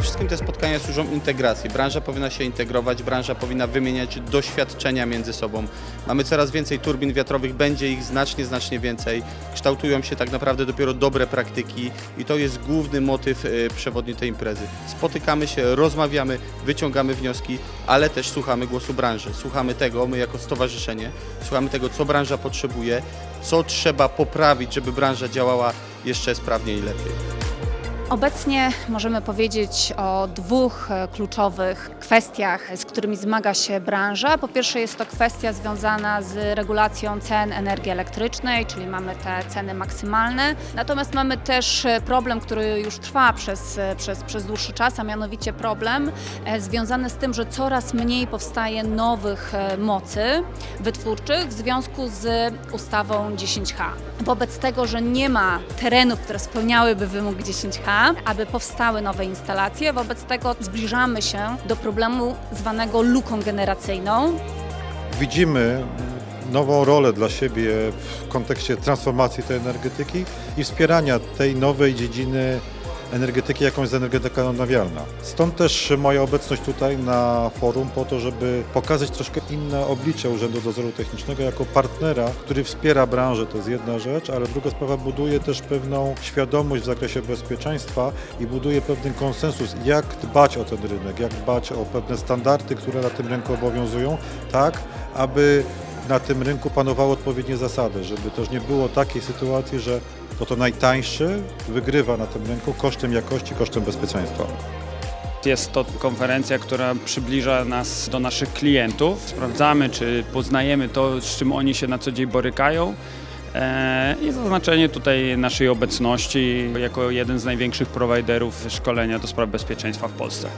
wszystkim te spotkania służą integracji. Branża powinna się integrować, branża powinna wymieniać doświadczenia między sobą. Mamy coraz więcej turbin wiatrowych, będzie ich znacznie, znacznie więcej. Kształtują się tak naprawdę dopiero dobre praktyki i to jest główny motyw y, przewodni tej imprezy. Spotykamy się, rozmawiamy, wyciągamy wnioski, ale też słuchamy głosu branży. Słuchamy tego, my jako stowarzyszenie, słuchamy tego, co branża potrzebuje, co trzeba poprawić, żeby branża działała jeszcze sprawniej i lepiej. Obecnie możemy powiedzieć o dwóch e, kluczowych kwestiach, z którymi zmaga się branża. Po pierwsze jest to kwestia związana z regulacją cen energii elektrycznej, czyli mamy te ceny maksymalne. Natomiast mamy też e, problem, który już trwa przez, e, przez, przez dłuższy czas, a mianowicie problem związany z tym, że coraz mniej powstaje nowych mocy wytwórczych w związku z ustawą 10H. Wobec tego, że nie ma terenów, które spełniałyby wymóg 10H, aby powstały nowe instalacje, wobec tego zbliżamy się do problemu zwanego luką generacyjną. Widzimy nową rolę dla siebie w kontekście transformacji tej energetyki i wspierania tej nowej dziedziny energetyki, jaką jest energetyka odnawialna. Stąd też moja obecność tutaj na forum po to, żeby pokazać troszkę inne oblicze Urzędu Dozoru Technicznego jako partnera, który wspiera branżę, to jest jedna rzecz, ale druga sprawa buduje też pewną świadomość w zakresie bezpieczeństwa i buduje pewien konsensus, jak dbać o ten rynek, jak dbać o pewne standardy, które na tym rynku obowiązują, tak aby na tym rynku panowały odpowiednie zasady, żeby też nie było takiej sytuacji, że to to najtańszy wygrywa na tym rynku kosztem jakości, kosztem bezpieczeństwa. Jest to konferencja, która przybliża nas do naszych klientów. Sprawdzamy, czy poznajemy to, z czym oni się na co dzień borykają. E, I zaznaczenie tutaj naszej obecności jako jeden z największych prowajderów szkolenia do spraw bezpieczeństwa w Polsce.